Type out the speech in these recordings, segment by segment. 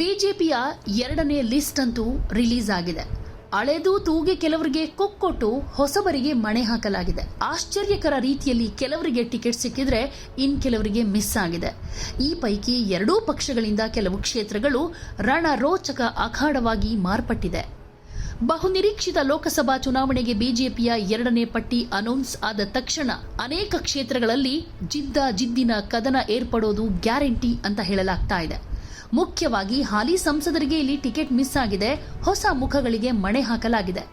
ಬಿಜೆಪಿಯ ಎರಡನೇ ಲಿಸ್ಟ್ ಅಂತೂ ರಿಲೀಸ್ ಆಗಿದೆ. ಅಳೆದು ತೂಗಿ ಕೆಲವರಿಗೆ ಕೊಕ್ಕೊಟ್ಟು ಹೊಸಬರಿಗೆ ಮಣೆ ಹಾಕಲಾಗಿದೆ. ಆಶ್ಚರ್ಯಕರ ರೀತಿಯಲ್ಲಿ ಕೆಲವರಿಗೆ ಟಿಕೆಟ್ ಸಿಕ್ಕಿದ್ರೆ ಇನ್ ಕೆಲವರಿಗೆ ಮಿಸ್ ಆಗಿದೆ. ಈ ಪೈಕಿ ಎರಡೂ ಪಕ್ಷಗಳಿಂದ ಕೆಲವು ಕ್ಷೇತ್ರಗಳು ರಣರೋಚಕ ಅಖಾಡವಾಗಿ ಮಾರ್ಪಟ್ಟಿದೆ. ಬಹುನಿರೀಕ್ಷಿತ ಲೋಕಸಭಾ ಚುನಾವಣೆಗೆ ಬಿಜೆಪಿಯ ಎರಡನೇ ಪಟ್ಟಿ ಅನೌನ್ಸ್ ಆದ ತಕ್ಷಣ ಅನೇಕ ಕ್ಷೇತ್ರಗಳಲ್ಲಿ ಜಿದ್ದ ಜಿದ್ದಿನ ಕದನ ಏರ್ಪಡೋದು ಗ್ಯಾರಂಟಿ ಅಂತ ಹೇಳಲಾಗ್ತಾ ಇದೆ. ಮುಖ್ಯವಾಗಿ ಹಾಲಿ ಸಂಸದರಿಗೆ ಇಲ್ಲಿ ಟಿಕೆಟ್ ಮಿಸ್ ಆಗಿದೆ. ಹೊಸ ಮುಖಗಳಿಗೆ ಮಣೆ ಹಾಕಲಾಗಿದೆ.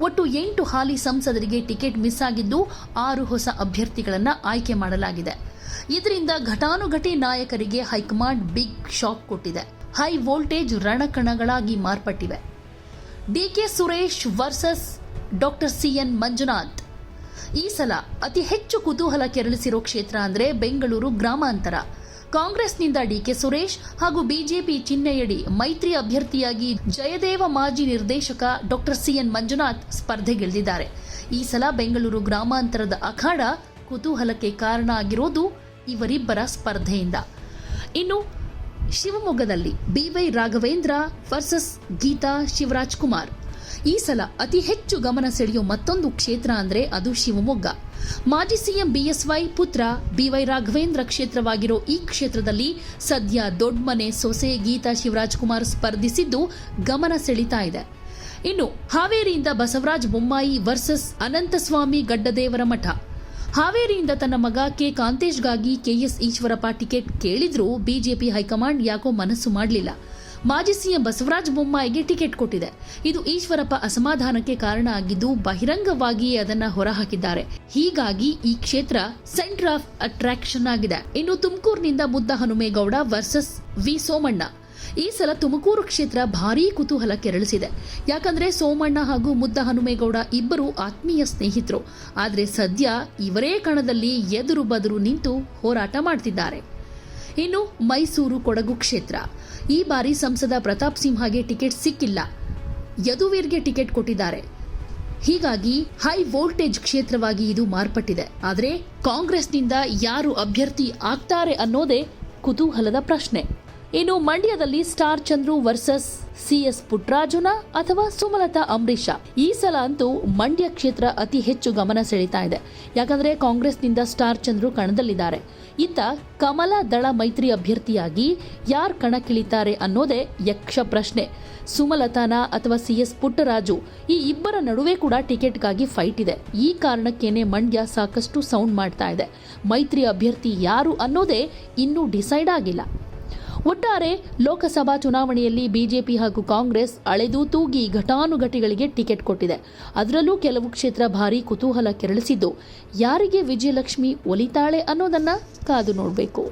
ಒಟ್ಟು ಎಂಟು ಹಾಲಿ ಸಂಸದರಿಗೆ ಟಿಕೆಟ್ ಮಿಸ್ ಆಗಿದ್ದು ಆರು ಹೊಸ ಅಭ್ಯರ್ಥಿಗಳನ್ನ ಆಯ್ಕೆ ಮಾಡಲಾಗಿದೆ. ಇದರಿಂದ ಘಟಾನುಘಟಿ ನಾಯಕರಿಗೆ ಹೈಕಮಾಂಡ್ ಬಿಗ್ ಶಾಕ್ ಕೊಟ್ಟಿದೆ. ಹೈ ವೋಲ್ಟೇಜ್ ರಣಕಣಗಳಾಗಿ ಮಾರ್ಪಟ್ಟಿವೆ. DK Suresh versus doctor CN Manjunath. ಈ ಸಲ ಅತಿ ಹೆಚ್ಚು ಕುತೂಹಲ ಕೆರಳಿಸಿರೋ ಕ್ಷೇತ್ರ ಅಂದ್ರೆ ಬೆಂಗಳೂರು ಗ್ರಾಮಾಂತರ. ಕಾಂಗ್ರೆಸ್ನಿಂದ ಡಿಕೆ ಸುರೇಶ್ ಹಾಗೂ ಬಿಜೆಪಿ ಚಿಹ್ನೆಯಡಿ ಮೈತ್ರಿ ಅಭ್ಯರ್ಥಿಯಾಗಿ ಜಯದೇವ ಮಾಜಿ ನಿರ್ದೇಶಕ ಡಾಕ್ಟರ್ ಸಿಎನ್ ಮಂಜುನಾಥ್ ಸ್ಪರ್ಧೆಗಿಳಿದಿದ್ದಾರೆ. ಈ ಸಲ ಬೆಂಗಳೂರು ಗ್ರಾಮಾಂತರದ ಅಖಾಡ ಕುತೂಹಲಕ್ಕೆ ಕಾರಣ ಆಗಿರೋದು ಇವರಿಬ್ಬರ ಸ್ಪರ್ಧೆಯಿಂದ. ಇನ್ನು ಶಿವಮೊಗ್ಗದಲ್ಲಿ ಬಿವೈ ರಾಘವೇಂದ್ರ ವರ್ಸಸ್ ಗೀತಾ ಶಿವರಾಜ್ ಕುಮಾರ್. ಈ ಸಲ ಅತಿ ಹೆಚ್ಚು ಗಮನ ಸೆಳೆಯೋ ಮತ್ತೊಂದು ಕ್ಷೇತ್ರ ಅಂದ್ರೆ ಅದು ಶಿವಮೊಗ್ಗ. ಮಾಜಿ ಸಿಎಂ ಬಿಎಸ್ವೈ ಪುತ್ರ ಬಿವೈ ರಾಘವೇಂದ್ರ ಕ್ಷೇತ್ರವಾಗಿರೋ ಈ ಕ್ಷೇತ್ರದಲ್ಲಿ ಸದ್ಯ ದೊಡ್ಡಮನೆ ಸೊಸೆ ಗೀತಾ ಶಿವರಾಜ್ ಕುಮಾರ್ ಸ್ಪರ್ಧಿಸಿದ್ದು ಗಮನ ಸೆಳೀತಾ ಇದೆ. ಇನ್ನು ಹಾವೇರಿಯಿಂದ ಬಸವರಾಜ್ ಬೊಮ್ಮಾಯಿ ವರ್ಸಸ್ ಅನಂತಸ್ವಾಮಿ ಗಡ್ಡದೇವರ ಮಠ. ಹಾವೇರಿಯಿಂದ ತನ್ನ ಮಗ ಕೆ ಕಾಂತೇಶ್ಗಾಗಿ ಕೆಎಸ್ ಈಶ್ವರಪ್ಪ ಟಿಕೆಟ್ ಕೇಳಿದ್ರೂ ಬಿಜೆಪಿ ಹೈಕಮಾಂಡ್ ಯಾಕೋ ಮನಸ್ಸು ಮಾಡಲಿಲ್ಲ. ಮಾಜಿ ಸಿಎಂ ಬಸವರಾಜ ಬೊಮ್ಮಾಯಿಗೆ ಟಿಕೆಟ್ ಕೊಟ್ಟಿದೆ. ಇದು ಈಶ್ವರಪ್ಪ ಅಸಮಾಧಾನಕ್ಕೆ ಕಾರಣ ಆಗಿದ್ದು ಬಹಿರಂಗವಾಗಿಯೇ ಅದನ್ನ ಹೊರಹಾಕಿದ್ದಾರೆ. ಹೀಗಾಗಿ ಈ ಕ್ಷೇತ್ರ ಸೆಂಟರ್ ಆಫ್ ಅಟ್ರಾಕ್ಷನ್ ಆಗಿದೆ. ಇನ್ನು ತುಮಕೂರಿನಿಂದ ಮುದ್ದ ಹನುಮೇಗೌಡ ವರ್ಸಸ್ ವಿ ಸೋಮಣ್ಣ. ಈ ಸಲ ತುಮಕೂರು ಕ್ಷೇತ್ರ ಭಾರೀ ಕುತೂಹಲ ಕೆರಳಿಸಿದೆ. ಯಾಕಂದ್ರೆ ಸೋಮಣ್ಣ ಹಾಗೂ ಮುದ್ದ ಹನುಮೇಗೌಡ ಇಬ್ಬರು ಆತ್ಮೀಯ ಸ್ನೇಹಿತರು. ಆದರೆ ಸದ್ಯ ಇವರೇ ಕಣದಲ್ಲಿ ಎದುರು ಬದುರು ನಿಂತು ಹೋರಾಟ ಮಾಡ್ತಿದ್ದಾರೆ. ಇನ್ನು ಮೈಸೂರು ಕೊಡಗು ಕ್ಷೇತ್ರ. ಈ ಬಾರಿ ಸಂಸದ ಪ್ರತಾಪ್ ಸಿಂಹಗೆ ಟಿಕೆಟ್ ಸಿಕ್ಕಿಲ್ಲ. ಯದುವೀರ್ಗೆ ಟಿಕೆಟ್ ಕೊಟ್ಟಿದ್ದಾರೆ. ಹೀಗಾಗಿ ಹೈ ವೋಲ್ಟೇಜ್ ಕ್ಷೇತ್ರವಾಗಿ ಇದು ಮಾರ್ಪಟ್ಟಿದೆ. ಆದರೆ ಕಾಂಗ್ರೆಸ್ನಿಂದ ಯಾರು ಅಭ್ಯರ್ಥಿ ಆಗ್ತಾರೆ ಅನ್ನೋದೇ ಕುತೂಹಲದ ಪ್ರಶ್ನೆ. ಇನ್ನು ಮಂಡ್ಯದಲ್ಲಿ ಸ್ಟಾರ್ ಚಂದ್ರು ವರ್ಸಸ್ ಸಿಎಸ್ ಪುಟ್ರಾಜುನ ಅಥವಾ ಸುಮಲತಾ ಅಂಬರೀಷ. ಈ ಸಲ ಅಂತೂ ಮಂಡ್ಯ ಕ್ಷೇತ್ರ ಅತಿ ಹೆಚ್ಚು ಗಮನ ಸೆಳೀತಾ ಇದೆ. ಯಾಕಂದ್ರೆ ಕಾಂಗ್ರೆಸ್ನಿಂದ ಸ್ಟಾರ್ ಚಂದ್ರು ಕಣದಲ್ಲಿದ್ದಾರೆ. ಇತ್ತ ಕಮಲ ದಳ ಮೈತ್ರಿ ಅಭ್ಯರ್ಥಿಯಾಗಿ ಯಾರು ಕಣಕ್ಕಿಳಿತಾರೆ ಅನ್ನೋದೇ ಯಕ್ಷ ಪ್ರಶ್ನೆ. ಸುಮಲತಾನ ಅಥವಾ ಸಿಎಸ್ ಪುಟ್ಟರಾಜು ಈ ಇಬ್ಬರ ನಡುವೆ ಕೂಡ ಟಿಕೆಟ್ಗಾಗಿ ಫೈಟ್ ಇದೆ. ಈ ಕಾರಣಕ್ಕೇನೆ ಮಂಡ್ಯ ಸಾಕಷ್ಟು ಸೌಂಡ್ ಮಾಡ್ತಾ ಇದೆ. ಮೈತ್ರಿ ಅಭ್ಯರ್ಥಿ ಯಾರು ಅನ್ನೋದೇ ಇನ್ನೂ ಡಿಸೈಡ್ ಆಗಿಲ್ಲ. ಒಟ್ಟಾರೆ ಲೋಕಸಭಾ ಚುನಾವಣೆಯಲ್ಲಿ ಬಿಜೆಪಿ ಹಾಗೂ ಕಾಂಗ್ರೆಸ್ ಅಳೆದು ತೂಗಿ ಘಟಾನುಘಟಿಗಳಿಗೆ ಟಿಕೆಟ್ ಕೊಟ್ಟಿದೆ. ಅದರಲ್ಲೂ ಕೆಲವು ಕ್ಷೇತ್ರ ಭಾರಿ ಕುತೂಹಲ ಕೆರಳಿಸಿದ್ದು. ಯಾರಿಗೆ ವಿಜಯಲಕ್ಷ್ಮಿ ಒಲಿತಾಳೆ ಅನ್ನೋದನ್ನ ಕಾದು ನೋಡಬೇಕು.